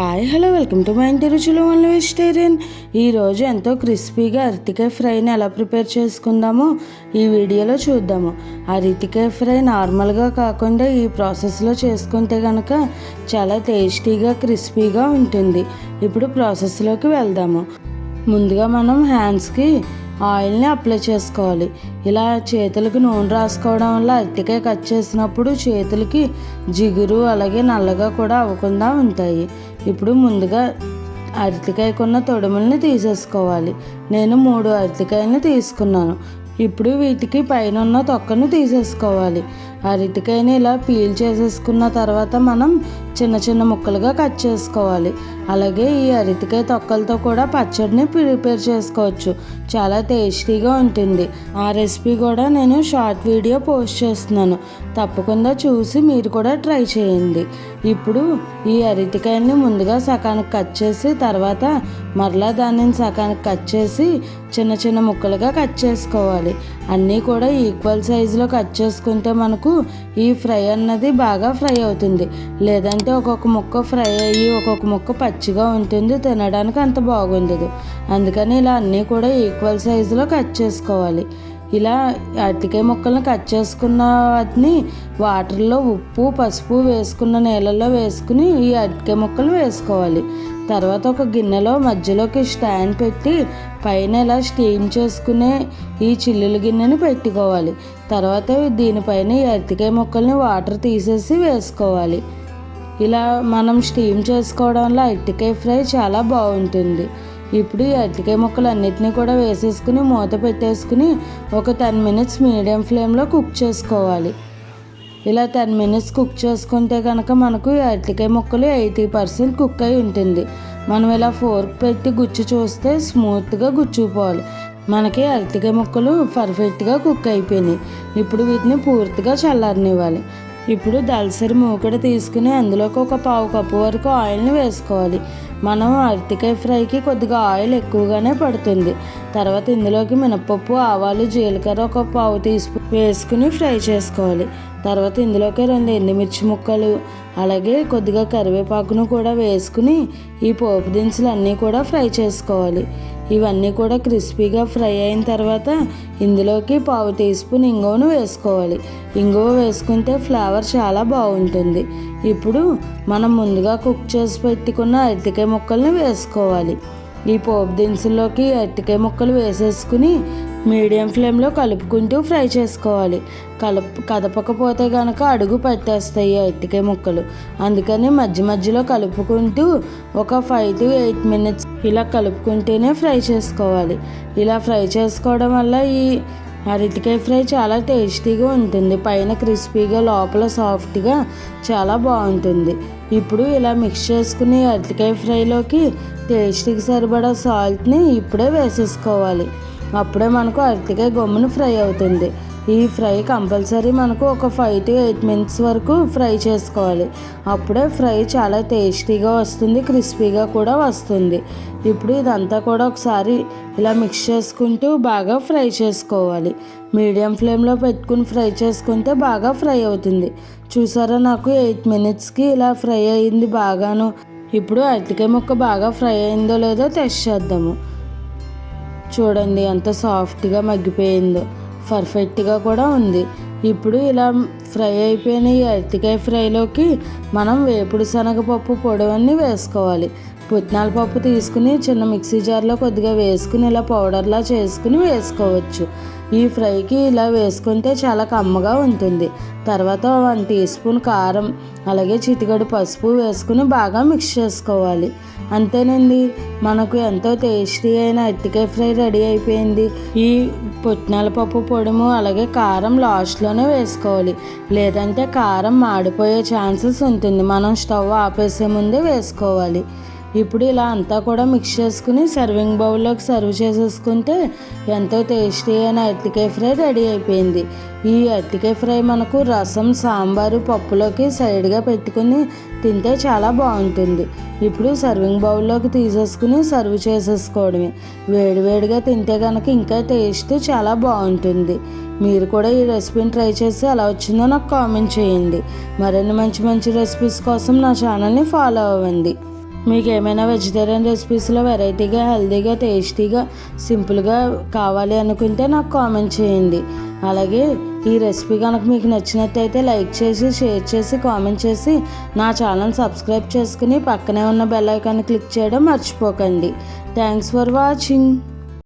Hi hello welcome to my ఇంటి రుచులు one vegetarian ఈరోజు ఎంతో క్రిస్పీగా అరటికాయ ఫ్రైని ఎలా ప్రిపేర్ చేసుకుందామో ఈ వీడియోలో చూద్దాము. అరటికాయ ఫ్రై నార్మల్గా కాకుండా ఈ ప్రాసెస్లో చేసుకుంటే కనుక చాలా టేస్టీగా క్రిస్పీగా ఉంటుంది. ఇప్పుడు ప్రాసెస్లోకి వెళ్దాము. ముందుగా మనం హ్యాండ్స్కి ఆయిల్ని అప్లై చేసుకోవాలి. ఇలా చేతులకు నూనె రాసుకోవడం వల్ల అరటికాయ కట్ చేసినప్పుడు చేతులకి జిగురు అలాగే నల్లగా కూడా అవ్వకుండా ఉంటాయి. ఇప్పుడు ముందుగా అరటికాయకున్న తొడుముల్ని తీసేసుకోవాలి. నేను మూడు అరటికాయలను తీసుకున్నాను. ఇప్పుడు వీటికి పైన ఉన్న తొక్కను తీసేసుకోవాలి. అరటికాయని ఇలా పీల్ చేసేసుకున్న తర్వాత మనం చిన్న చిన్న ముక్కలుగా కట్ చేసుకోవాలి. అలాగే ఈ అరటికాయ తొక్కలతో కూడా పచ్చడిని ప్రిపేర్ చేసుకోవచ్చు. చాలా టేస్టీగా ఉంటుంది. ఆ రెసిపీ కూడా నేను షార్ట్ వీడియో పోస్ట్ చేస్తున్నాను. తప్పకుండా చూసి మీరు కూడా ట్రై చేయండి. ఇప్పుడు ఈ అరటికాయని ముందుగా సకానికి కట్ చేసి తర్వాత మరలా దానిని సకానికి కట్ చేసి చిన్న చిన్న ముక్కలుగా కట్ చేసుకోవాలి. అన్నీ కూడా ఈక్వల్ సైజులో కట్ చేసుకుంటే మనకు ఈ ఫ్రై అన్నది బాగా ఫ్రై అవుతుంది. లేదంటే ఒక్కొక్క ముక్క ఫ్రై అయ్యి ఒక్కొక్క ముక్క పచ్చిగా ఉంటుంది తినడానికి అంత బాగుండదు. అందుకని ఇలా అన్నీ కూడా ఈక్వల్ సైజులో కట్ చేసుకోవాలి. ఇలా అరటికాయ ముక్కలను కట్ చేసుకున్న వాటిని వాటర్లో ఉప్పు పసుపు వేసుకున్న నీళ్ళల్లో వేసుకుని ఈ అరటికాయ ముక్కలు వేసుకోవాలి. తర్వాత ఒక గిన్నెలో మధ్యలోకి స్టాండ్ పెట్టి పైన ఇలా స్టీమ్ చేసుకునే ఈ చిల్లుల గిన్నెని పెట్టుకోవాలి. తర్వాత దీనిపైన ఈ అరటికాయ ముక్కల్ని వాటర్ తీసేసి వేసుకోవాలి. ఇలా మనం స్టీమ్ చేసుకోవడం వల్ల అరటికాయ ఫ్రై చాలా బాగుంటుంది. ఇప్పుడు ఈ అరటికాయ ముక్కలు అన్నిటినీ కూడా వేసేసుకుని మూత పెట్టేసుకుని ఒక టెన్ మినిట్స్ మీడియం ఫ్లేమ్లో కుక్ చేసుకోవాలి. ఇలా టెన్ మినిట్స్ కుక్ చేసుకుంటే కనుక మనకు అరటికాయ ముక్కలు ఎయిటీ పర్సెంట్ కుక్ అయి ఉంటుంది. మనం ఇలా ఫోర్క్ పెట్టి గుచ్చి చూస్తే స్మూత్గా గుచ్చుకుపోవాలి. మనకి అరటికాయ ముక్కలు పర్ఫెక్ట్గా కుక్ అయిపోయినాయి. ఇప్పుడు వీటిని పూర్తిగా చల్లారనివ్వాలి. ఇప్పుడు దలసరి మూకడ తీసుకుని అందులోకి ఒక పావు కప్పు వరకు ఆయిల్ని వేసుకోవాలి. మనం అరటికాయ ఫ్రైకి కొద్దిగా ఆయిల్ ఎక్కువగానే పడుతుంది. తర్వాత ఇందులోకి మినపప్పు ఆవాలు జీలకర్ర ఒక పావు తీసుకు వేసుకుని ఫ్రై చేసుకోవాలి. తర్వాత ఇందులోకి రెండు ఎండుమిర్చి ముక్కలు అలాగే కొద్దిగా కరివేపాకును కూడా వేసుకుని ఈ పోపు దినుసులు అన్నీ కూడా ఫ్రై చేసుకోవాలి. ఇవన్నీ కూడా క్రిస్పీగా ఫ్రై అయిన తర్వాత ఇందులోకి పావు టీ స్పూన్ ఇంగువను వేసుకోవాలి. ఇంగువ వేసుకుంటే ఫ్లేవర్ చాలా బాగుంటుంది. ఇప్పుడు మనం ముందుగా కుక్ చేసి పెట్టుకున్న అరటికాయ ముక్కల్ని వేసుకోవాలి. ఈ పోపు దినుసుల్లోకి అరటికాయ ముక్కలు వేసేసుకుని మీడియం ఫ్లేమ్లో కలుపుకుంటూ ఫ్రై చేసుకోవాలి. కలుపు కదపకపోతే కనుక అడుగు పట్టేస్తాయి అరటికాయ ముక్కలు. అందుకని మధ్య మధ్యలో కలుపుకుంటూ ఒక ఫైవ్ టు ఎయిట్ మినిట్స్ ఇలా కలుపుకుంటూనే ఫ్రై చేసుకోవాలి. ఇలా ఫ్రై చేసుకోవడం వల్ల ఈ అరటికాయ ఫ్రై చాలా టేస్టీగా ఉంటుంది. పైన క్రిస్పీగా లోపల సాఫ్ట్గా చాలా బాగుంటుంది. ఇప్పుడు ఇలా మిక్స్ చేసుకుని అరటికాయ ఫ్రైలోకి టేస్ట్కి సరిపడా సాల్ట్ని ఇప్పుడే వేసేసుకోవాలి. అప్పుడే మనకు అరటికాయ గమ్మును ఫ్రై అవుతుంది. ఈ ఫ్రై కంపల్సరీ మనకు ఒక ఫైవ్ టు ఎయిట్ మినిట్స్ వరకు ఫ్రై చేసుకోవాలి. అప్పుడే ఫ్రై చాలా టేస్టీగా వస్తుంది క్రిస్పీగా కూడా వస్తుంది. ఇప్పుడు ఇదంతా కూడా ఒకసారి ఇలా మిక్స్ చేసుకుంటూ బాగా ఫ్రై చేసుకోవాలి. మీడియం ఫ్లేమ్లో పెట్టుకుని ఫ్రై చేసుకుంటే బాగా ఫ్రై అవుతుంది. చూసారా నాకు ఎయిట్ మినిట్స్కి ఇలా ఫ్రై అయింది బాగాను. ఇప్పుడు అరటికాయ ముక్క బాగా ఫ్రై అయిందో లేదో టెస్ట్ చేద్దాము. చూడండి ఎంత సాఫ్ట్గా మగ్గిపోయిందో. పర్ఫెక్ట్గా కూడా ఉంది. ఇప్పుడు ఇలా ఫ్రై అయిపోయిన ఈ అరటికాయ ఫ్రైలోకి మనం వేపుడు శనగపప్పు పొడవన్నీ వేసుకోవాలి. పుట్నాల పప్పు తీసుకుని చిన్న మిక్సీ జార్లో కొద్దిగా వేసుకుని ఇలా పౌడర్లా చేసుకుని వేసుకోవచ్చు. ఈ ఫ్రైకి ఇలా వేసుకుంటే చాలా కమ్మగా ఉంటుంది. తర్వాత వన్ టీ స్పూన్ కారం అలాగే చిటికడు పసుపు వేసుకుని బాగా మిక్స్ చేసుకోవాలి. అంతేనండి. మనకు ఎంతో టేస్టీ అయిన అరటికాయ ఫ్రై రెడీ అయిపోయింది. ఈ పుట్నాల పప్పు పొడుము అలాగే కారం లాస్ట్లోనే వేసుకోవాలి. లేదంటే కారం మాడిపోయే ఛాన్సెస్ ఉంటుంది. మనం స్టవ్ ఆపేసే ముందే వేసుకోవాలి. ఇప్పుడు ఇలా అంతా కూడా మిక్స్ చేసుకుని సర్వింగ్ బౌల్లోకి సర్వ్ చేసేసుకుంటే ఎంతో టేస్టీ అయిన అరటికాయ ఫ్రై రెడీ అయిపోయింది. ఈ అరటికాయ ఫ్రై మనకు రసం సాంబారు పప్పులోకి సైడ్గా పెట్టుకుని తింటే చాలా బాగుంటుంది. ఇప్పుడు సర్వింగ్ బౌల్లోకి తీసేసుకుని సర్వ్ చేసేసుకోవడమే. వేడివేడిగా తింటే కనుక ఇంకా టేస్ట్ చాలా బాగుంటుంది. మీరు కూడా ఈ రెసిపీని ట్రై చేసి ఎలా వచ్చిందో నాకు కామెంట్ చేయండి. మరిన్ని మంచి మంచి రెసిపీస్ కోసం నా ఛానల్ని ఫాలో అవ్వండి. మీకు ఏమైనా వెజిటేరియన్ రెసిపీస్లో వెరైటీగా హెల్తీగా టేస్టీగా సింపుల్గా కావాలి అనుకుంటే నాకు కామెంట్ చేయండి. అలాగే ఈ రెసిపీ కనుక మీకు నచ్చినట్టయితే లైక్ చేసి షేర్ చేసి కామెంట్ చేసి నా ఛానల్ సబ్స్క్రైబ్ చేసుకుని పక్కనే ఉన్న బెల్ ఐకాన్ క్లిక్ చేయడం మర్చిపోకండి. Thanks for watching